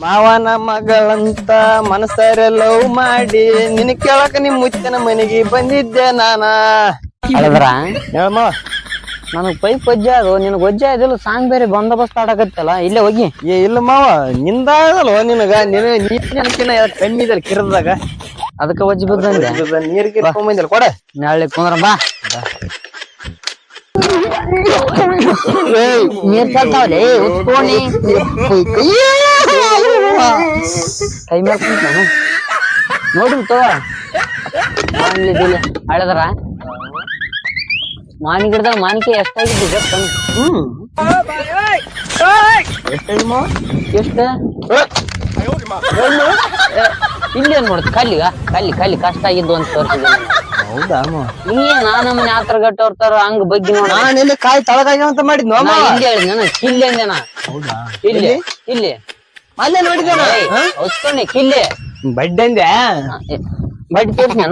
ಮಾವನ ಮಗಳಂತ ಮನಸಾರ ಲವ್ ಮಾಡಿ ನಿನ್ ಕೇಳಕ ನಿಮ್ ಮುಚ್ಚನ ಮನೆಗೆ ಬಂದಿದ್ದೆ ನಾನ. ಅಳದ್ರ? ಹೇಳಮ್ಮ ನನಗ್ ಪೈಪ್ ವಜ್ಜೆ ಅದು ನಿನಗ್ ವಜ್ಜೆ ಇದಿಲ್ಲ ಸಾಂಗ್ ಬೇರೆ ಬಂದೋಬಸ್ತ್ ಆಡಕತ್ತಲ್ಲ ಇಲ್ಲೇ ಹೋಗಿ. ಏ ಇಲ್ಲ ಮಾವ ನಿಂದಾಗಲ್ವ ನಿನಗ? ನಿನ ನೀರ್ಕಿನ ಕಣ್ಣಿದಲ್ ಕಿರದಾಗ ಅದಕ್ಕ ಒಜ್ಜಿ ಬಿದ್ದಂದೆ ನೀರ್ ಕಿರ್ಕೊಂಬಂದಿಲ್ಲ ಕೊಡ. ನಾಳೆ ಕುಂದ್ರ ಬಾ. ನೀರ್ ಕಲ್ತಾವಲೆ ಉತ್ಕೋಣಿ ಕೈ ಮೇಲೆ ಕುಂತಾನು ನೋಡಿ ತಗೋ ಮಾವಿನ ಅಳದ್ರ ಮಾನಿ ಗಿಡದಾಗ ಮಾನಿಕೆ ಎಷ್ಟಾಗಿದ್ದು ಹ್ಮ್. ಎಷ್ಟ? ಇಲ್ಲೇನ್ ನೋಡ್ತ ಕಲ್ಲಿಗ? ಕಲ್ಲಿ ಕಲ್ಲಿ ಕಷ್ಟ ಆಗಿದ್ದು ಅಂತ ತೋರಿಸಿದ್ದೀನಿ ಹೌದಾ ನೀ ನಾನ ಮನೆ ಆತರ ಗಟ್ಟ ಅವ್ರತಾರ ಹಂಗ ಬಗ್ಗೆ ನೋಡ. ನಾನ್ ಇಲ್ಲಿ ಕಾಯಿ ತಳದಾಗ ಅಂತ ಮಾಡಿದ್ನೋ ಹೇಳಿದ್ನ ಇಲ್ಲಿ ಇಲ್ಲಿ. వస్తుంది కిల్లే. బడ్డందా? బడ్డి పెట్టినా